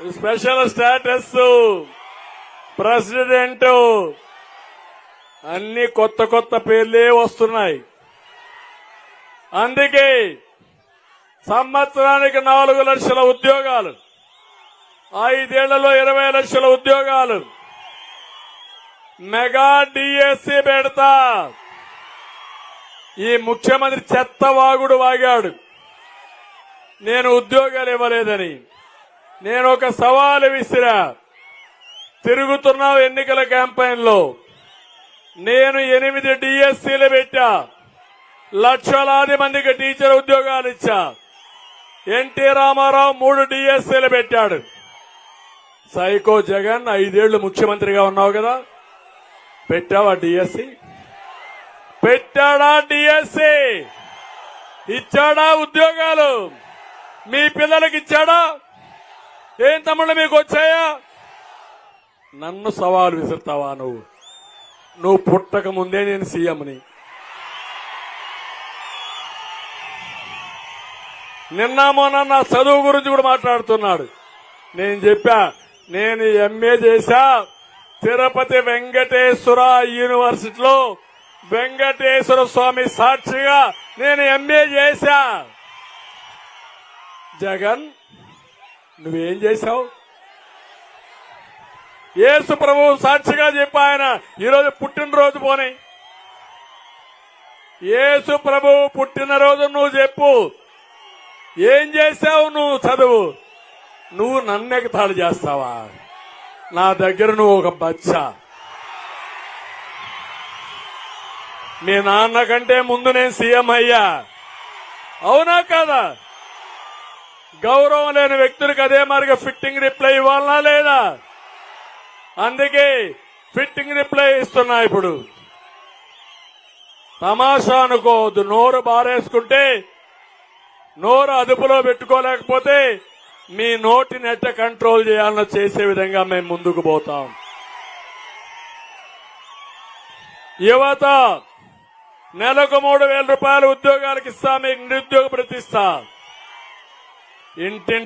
Special status president. అన్ని కొత్త కొత్త పేర్లే వస్తున్నాయి. అందుకే సంవత్సరానికి నాలుగు లక్షల ఉద్యోగాలు ఐదేళ్ళలో ఇరవై లక్షల ఉద్యోగాలు. మెగా డిఎస్సి పెడతా. ఈ ముఖ్యమంత్రి చెత్త వాగుడు వాగాడు. నేను ఉద్యోగాలు ఇవ్వలేదని. నేను ఒక సవాలు విసిరా. తిరుగుతున్నావు ఎన్నికల క్యాంపెయిన్లో. నేను ఎనిమిది డిఎస్సీలు పెట్టా. లక్షలాది మందికి టీచర్ ఉద్యోగాలు ఇచ్చా. ఎన్టీ రామారావు మూడు డిఎస్సీలు పెట్టాడు. సైకో జగన్ ఐదేళ్ళు ముఖ్యమంత్రిగా ఉన్నావు కదా. పెట్టావా డిఎస్సి? పెట్టాడా డిఎస్సి? ఇచ్చాడా ఉద్యోగాలు? మీ పిల్లలకి ఇచ్చాడా? ఏం తమ్ముళ్ళు మీకు వచ్చాయా? నన్ను సవాలు విసురుతావా నువ్వు? నువ్వు పుట్టక ముందే నేను సీఎంని. నిన్న మొన్న నా చదువు గురించి కూడా మాట్లాడుతున్నాడు. నేను చెప్పా నేను ఎంఏ చేశా తిరుపతి వెంకటేశ్వర యూనివర్సిటీలో వెంకటేశ్వర స్వామి సాక్షిగా నేను ఎంఏ చేశా. జగన్ నువ్వేం చేశావు? యేసు ప్రభు సాక్షిగా చెప్పా ఆయన ఈరోజు పుట్టినరోజు పోనీ. యేసు ప్రభు పుట్టినరోజు నువ్వు చెప్పు. ఏం చేశావు నువ్వు చదువు? నువ్వు నన్నెగతాడు చేస్తావా? నా దగ్గర నువ్వు ఒక బచ్చ. మీ నాన్న కంటే ముందు నేను సీఎం అయ్యా. అవునా కాదా? గౌరవం లేని వ్యక్తులకు అదే మరిగా ఫిట్టింగ్ రిప్లై ఇవ్వాలనా లేదా? అందుకే ఫిట్టింగ్ రిప్లై ఇస్తున్నా ఇప్పుడు. తమాషా అనుకోవద్దు. నోరు బారేసుకుంటే నోరు అదుపులో పెట్టుకోలేకపోతే మీ నోటిని ఎట్ట కంట్రోల్ చేయాలనో చేసే విధంగా మేము ముందుకు పోతాం. యువత నెలకు మూడు వేల రూపాయల ఉద్యోగాలకు ఇస్తా మీకు నిరుద్యోగ ప్రతిస్తాను intent